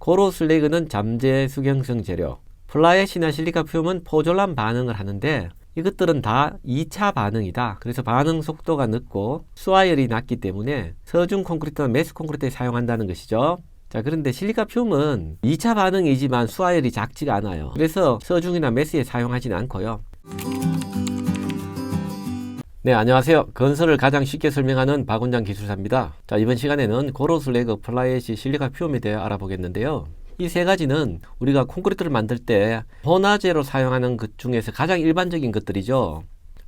고로슬레그는 잠재 수경성 재료, 플라엣이나 실리카품은 포졸란 반응을 하는데 이것들은 다 2차 반응이다. 그래서 반응 속도가 늦고 수화열이 낮기 때문에 서중 콘크리트나 메스 콘크리트에 사용한다는 것이죠. 자, 그런데 실리카품은 2차 반응이지만 수화열이 작지가 않아요. 그래서 서중이나 메스에 사용하지는 않고요. 네, 안녕하세요. 건설을 가장 쉽게 설명하는 박원장 기술사입니다. 자, 이번 시간에는 고로슬래그 플라이엣이 실리카 퓨움에 대해 알아보겠는데요. 이 세 가지는 우리가 콘크리트를 만들 때 혼화제로 사용하는 것 중에서 가장 일반적인 것들이죠.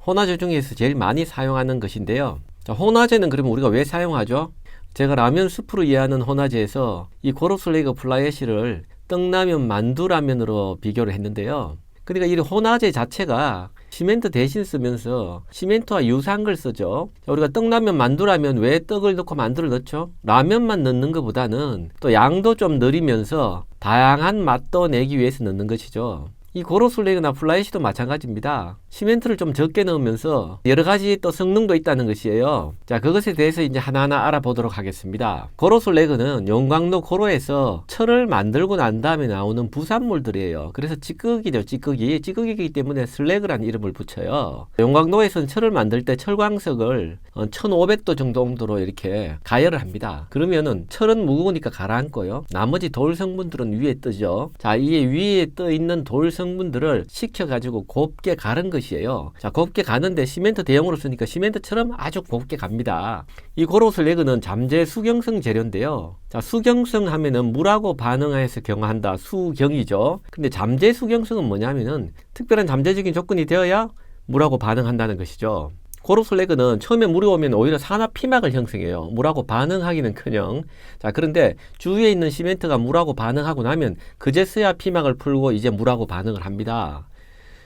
혼화제 중에서 제일 많이 사용하는 것인데요. 자, 혼화제는 그러면 우리가 왜 사용하죠? 제가 라면 스프로 이해하는 혼화제에서 이 고로슬레이그 플라이애시를 떡라면 만두라면으로 비교를 했는데요. 그러니까 이 혼화제 자체가 시멘트 대신 쓰면서 시멘트와 유사한 걸 쓰죠. 자, 우리가 떡라면 만두라면 왜 떡을 넣고 만두를 넣죠? 라면만 넣는 것보다는 또 양도 좀 늘리면서 다양한 맛도 내기 위해서 넣는 것이죠. 이 고로슬레이나 플라이시도 마찬가지입니다. 시멘트를 좀 적게 넣으면서 여러 가지 또 성능도 있다는 것이에요. 자, 그것에 대해서 이제 하나하나 알아보도록 하겠습니다. 고로슬레그는 용광로 고로에서 철을 만들고 난 다음에 나오는 부산물들이에요. 그래서 찌꺼기죠, 찌꺼기. 찌꺼기이기 때문에 슬래그라는 이름을 붙여요. 용광로에서는 철을 만들 때 철광석을 1500도 정도 온도로 이렇게 가열을 합니다. 그러면은 철은 무거우니까 가라앉고요. 나머지 돌 성분들은 위에 뜨죠. 자, 이 위에 떠 있는 돌 성분 들을 식혀가지고 곱게 가른 것이에요. 자, 곱게 가는데 시멘트 대용으로 쓰니까 시멘트처럼 아주 곱게 갑니다. 이 고로슬래그는 잠재 수경성 재료인데요. 자, 수경성 하면은 물하고 반응해서 경화한다. 수경이죠. 근데 잠재 수경성은 뭐냐면은 특별한 잠재적인 조건이 되어야 물하고 반응한다는 것이죠. 고로슬래그는 처음에 물이 오면 오히려 산화 피막을 형성해요. 물하고 반응하기는커녕. 자, 그런데 주위에 있는 시멘트가 물하고 반응하고 나면 그제서야 피막을 풀고 이제 물하고 반응을 합니다.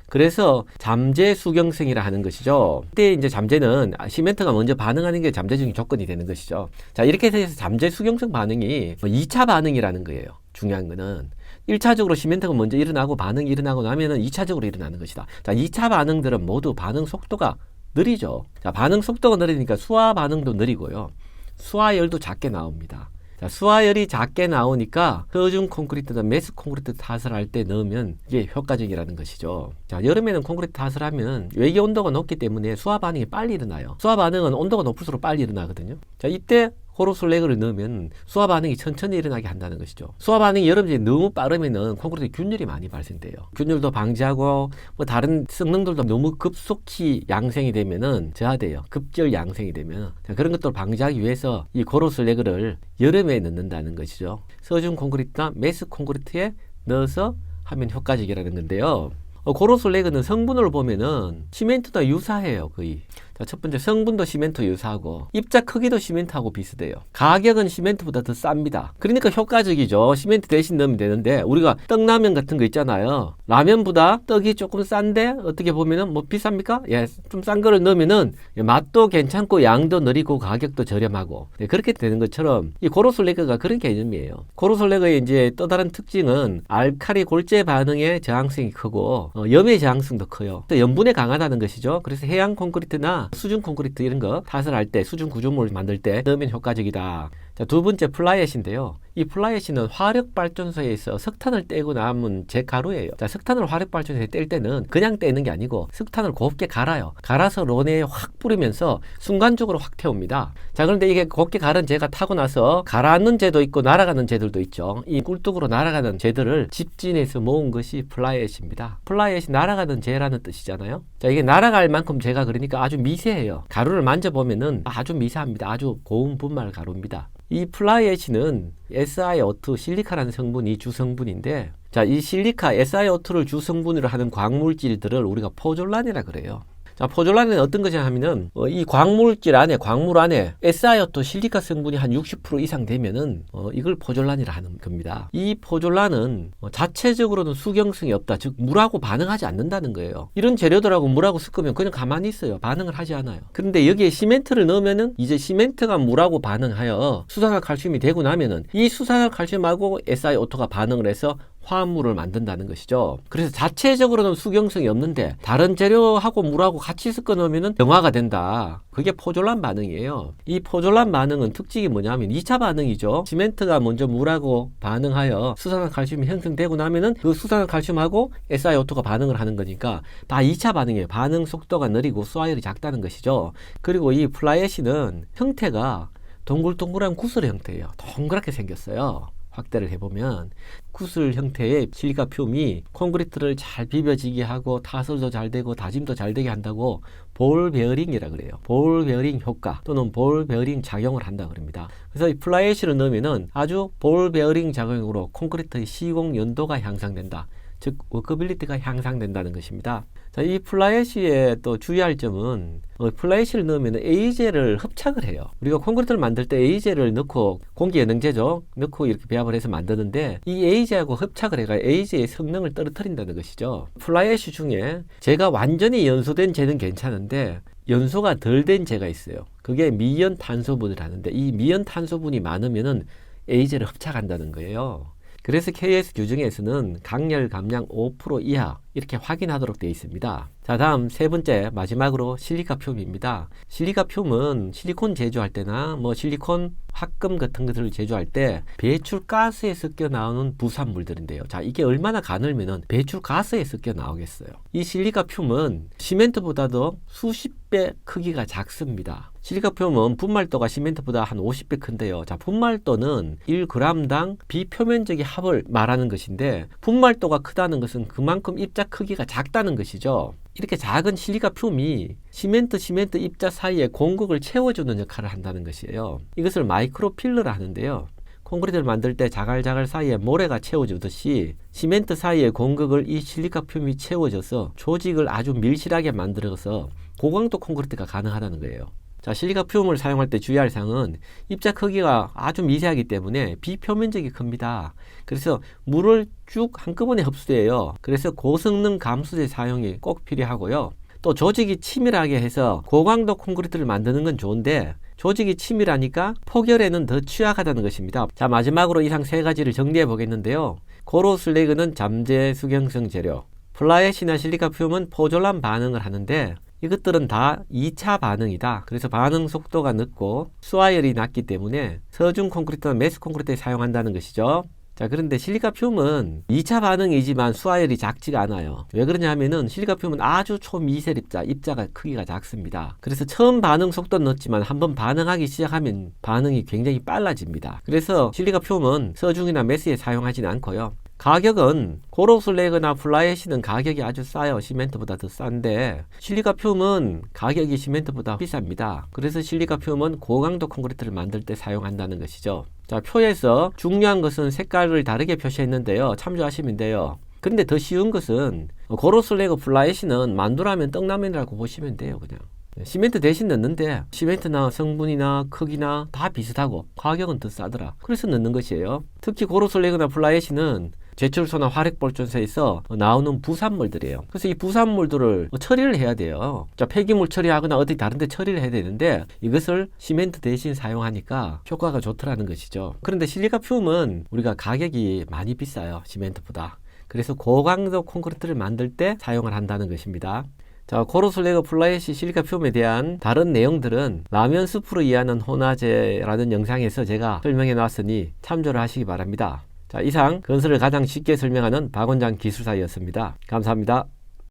그래서 잠재 수경성이라 하는 것이죠. 그때 이제 잠재는 시멘트가 먼저 반응하는 게 잠재적인 조건이 되는 것이죠. 자, 이렇게 해서 잠재 수경성 반응이 2차 반응이라는 거예요. 중요한 거는. 1차적으로 시멘트가 먼저 일어나고 반응이 일어나고 나면은 2차적으로 일어나는 것이다. 자, 2차 반응들은 모두 반응 속도가 느리죠. 자, 반응 속도가 느리니까 수화 반응도 느리고요. 수화열도 작게 나옵니다. 자, 수화열이 작게 나오니까 서중 콘크리트나 메스 콘크리트 탓을 할때 넣으면 이게 효과적이라는 것이죠. 자, 여름에는 콘크리트 탓을 하면 외기 온도가 높기 때문에 수화 반응이 빨리 일어나요. 수화 반응은 온도가 높을수록 빨리 일어나거든요. 자, 이때 호로슬레그를 넣으면 수화 반응이 천천히 일어나게 한다는 것이죠. 수화 반응이 여러분들이 너무 빠르면은 콘크리트 균열이 많이 발생돼요. 균열도 방지하고 뭐 다른 성능들도 너무 급속히 양생이 되면은 저하돼요. 급절 양생이 되면 자, 그런 것들을 방지하기 위해서 이 고로슬레그를 여름에 넣는다는 것이죠. 서중 콘크리트나 메스 콘크리트에 넣어서 하면 효과적이라는 건데요. 어, 고로슬레그는 성분을 보면은 시멘트나 유사해요, 거의. 자, 첫 번째 성분도 시멘트 유사하고 입자 크기도 시멘트하고 비슷해요. 가격은 시멘트보다 더 쌉니다. 그러니까 효과적이죠. 시멘트 대신 넣으면 되는데 우리가 떡라면 같은 거 있잖아요. 라면보다 떡이 조금 싼데 어떻게 보면은 뭐 비쌉니까? 예, 좀 싼 거를 넣으면은 맛도 괜찮고 양도 느리고 가격도 저렴하고 네, 그렇게 되는 것처럼 이 고로솔레그가 그런 개념이에요. 고로솔레그의 이제 또 다른 특징은 알카리 골재 반응의 저항성이 크고 어, 염의 저항성도 커요. 또 염분에 강하다는 것이죠. 그래서 해양 콘크리트나 수중 콘크리트 이런 거 탓을 할때 수중 구조물 만들 때 넣으면 효과적이다. 자, 두 번째 플라이엣인데요. 이 플라이엣은 화력 발전소에서 석탄을 떼고 남은 제 가루예요. 자, 석탄을 화력 발전소에 뗄 때는 그냥 떼는 게 아니고 석탄을 곱게 갈아요. 갈아서 론에 확 뿌리면서 순간적으로 확 태웁니다. 자, 그런데 이게 곱게 갈은 재가 타고 나서 가라앉는 재도 있고 날아가는 재들도 있죠. 이 꿀뚝으로 날아가는 재들을 집진해서 모은 것이 플라이엣입니다. 플라이엣이 날아가는 재라는 뜻이잖아요. 자, 이게 날아갈 만큼 재가 그러니까 아주 미세해요. 가루를 만져보면은 아주 미세합니다. 아주 고운 분말 가루입니다. 이 플라이엣은 SiO2 실리카라는 성분이 주성분인데 자, 이 실리카 SiO2를 주성분으로 하는 광물질들을 우리가 포졸란이라 그래요. 자, 포졸란은 어떤 것이냐 하면은 어, 이 광물질 안에 광물 안에 SiO2 실리카 성분이 한 60% 이상 되면은 어, 이걸 포졸란이라 하는 겁니다. 이 포졸란은 어, 자체적으로는 수경성이 없다. 즉 물하고 반응하지 않는다는 거예요. 이런 재료들하고 물하고 섞으면 그냥 가만히 있어요. 반응을 하지 않아요. 그런데 여기에 시멘트를 넣으면은 이제 시멘트가 물하고 반응하여 수산화 칼슘이 되고 나면은 이 수산화 칼슘하고 SiO2가 반응을 해서 화합물을 만든다는 것이죠. 그래서 자체적으로는 수경성이 없는데 다른 재료하고 물하고 같이 섞어 놓으면 정화가 된다. 그게 포졸란 반응이에요. 이 포졸란 반응은 특징이 뭐냐면 2차 반응이죠. 시멘트가 먼저 물하고 반응하여 수산화 칼슘이 형성되고 나면은 그 수산화 칼슘하고 SiO2가 반응을 하는 거니까 다 2차 반응이에요. 반응 속도가 느리고 수화율이 작다는 것이죠. 그리고 이 플라이애쉬는 형태가 동글동글한 구슬 형태예요. 동그랗게 생겼어요. 확대를 해보면 구슬 형태의 실리카 퓨움이 콘크리트를 잘 비벼지게 하고 타설도 잘 되고 다짐도 잘 되게 한다고 볼 베어링이라 그래요. 볼 베어링 효과 또는 볼 베어링 작용을 한다 그럽니다. 그래서 이 플라이애쉬를 넣으면은 아주 볼 베어링 작용으로 콘크리트의 시공 연도가 향상된다. 즉 워커빌리티가 향상된다는 것입니다. 자, 이 플라이애쉬에 또 주의할 점은 어, 플라이애쉬를 넣으면 에이젤을 흡착을 해요. 우리가 콘크리트를 만들 때 에이젤을 넣고 공기 연능제죠. 넣고 이렇게 배합을 해서 만드는데 이 에이젤하고 흡착을 해가 에이젤의 성능을 떨어뜨린다는 것이죠. 플라이애쉬 중에 제가 완전히 연소된 재는 괜찮은데 연소가 덜 된 재가 있어요. 그게 미연 탄소분을 하는데 이 미연 탄소분이 많으면은 에이젤을 흡착한다는 거예요. 그래서 KS 규정에서는 강열 감량 5% 이하 이렇게 확인하도록 되어 있습니다. 자, 다음 세 번째 마지막으로 실리카 퓨움입니다. 실리카 퓨움은 실리콘 제조할 때나 뭐 실리콘 합금 같은 것들을 제조할 때 배출 가스에 섞여 나오는 부산물들인데요. 자, 이게 얼마나 가늘면은 배출 가스에 섞여 나오겠어요. 이 실리카 퓨움은 시멘트보다도 수십 배 크기가 작습니다. 실리카 퓨움은 분말도가 시멘트보다 한 50배 큰데요. 자, 분말도는 1g당 비표면적의 합을 말하는 것인데 분말도가 크다는 것은 그만큼 입자 크기가 작다는 것이죠. 이렇게 작은 실리카 퓨움이 시멘트 시멘트 입자 사이에 공극을 채워주는 역할을 한다는 것이에요. 이것을 마이크로 필러라 하는데요. 콘크리트를 만들 때 자갈자갈 사이에 모래가 채워주듯이 시멘트 사이에 공극을 이 실리카 퓨움이 채워줘서 조직을 아주 밀실하게 만들어서 고강도 콘크리트가 가능하다는 거예요. 자, 실리카 퓨움을 사용할 때 주의할 사항은 입자 크기가 아주 미세하기 때문에 비표면적이 큽니다. 그래서 물을 쭉 한꺼번에 흡수해요. 그래서 고성능 감수제 사용이 꼭 필요하고요. 또 조직이 치밀하게 해서 고강도 콘크리트를 만드는 건 좋은데 조직이 치밀하니까 포결에는 더 취약하다는 것입니다. 자, 마지막으로 이상 세 가지를 정리해 보겠는데요. 고로 슬레이그는 잠재 수경성 재료, 플라이애시나 실리카 퓨움은 포졸란 반응을 하는데 이것들은 다 2차 반응이다. 그래서 반응 속도가 늦고 수화열이 낮기 때문에 서중 콘크리트나 메스 콘크리트에 사용한다는 것이죠. 자, 그런데 실리카 퓨움은 2차 반응이지만 수화열이 작지가 않아요. 왜 그러냐 하면은 실리카 퓨움은 아주 초미세 입자, 입자가 크기가 작습니다. 그래서 처음 반응 속도는 늦지만 한번 반응하기 시작하면 반응이 굉장히 빨라집니다. 그래서 실리카 퓨움은 서중이나 메스에 사용하지는 않고요. 가격은 고로슬레그나 플라이애시는 가격이 아주 싸요. 시멘트보다 더 싼데 실리카 퓨움은 가격이 시멘트보다 비쌉니다. 그래서 실리카 퓨움은 고강도 콘크리트를 만들 때 사용한다는 것이죠. 자, 표에서 중요한 것은 색깔을 다르게 표시했는데요. 참조하시면 돼요. 그런데 더 쉬운 것은 고로슬레그 플라이애시는 만두라면 떡라면이라고 보시면 돼요. 그냥. 시멘트 대신 넣는데 시멘트나 성분이나 크기나 다 비슷하고 가격은 더 싸더라. 그래서 넣는 것이에요. 특히 고로슬레그나 플라이애시는 제철소나 화력발전소에서 나오는 부산물들이에요. 그래서 이 부산물들을 처리를 해야 돼요. 자, 폐기물 처리하거나 어디 다른 데 처리를 해야 되는데 이것을 시멘트 대신 사용하니까 효과가 좋더라는 것이죠. 그런데 실리카 퓨움은 우리가 가격이 많이 비싸요. 시멘트보다. 그래서 고강도 콘크리트를 만들 때 사용을 한다는 것입니다. 자, 코로슬레그 플라이시 실리카 퓨움에 대한 다른 내용들은 라면 스프로 이해하는 혼화제라는 영상에서 제가 설명해 놨으니 참조를 하시기 바랍니다. 자, 이상 건설을 가장 쉽게 설명하는 박원장 기술사였습니다. 감사합니다.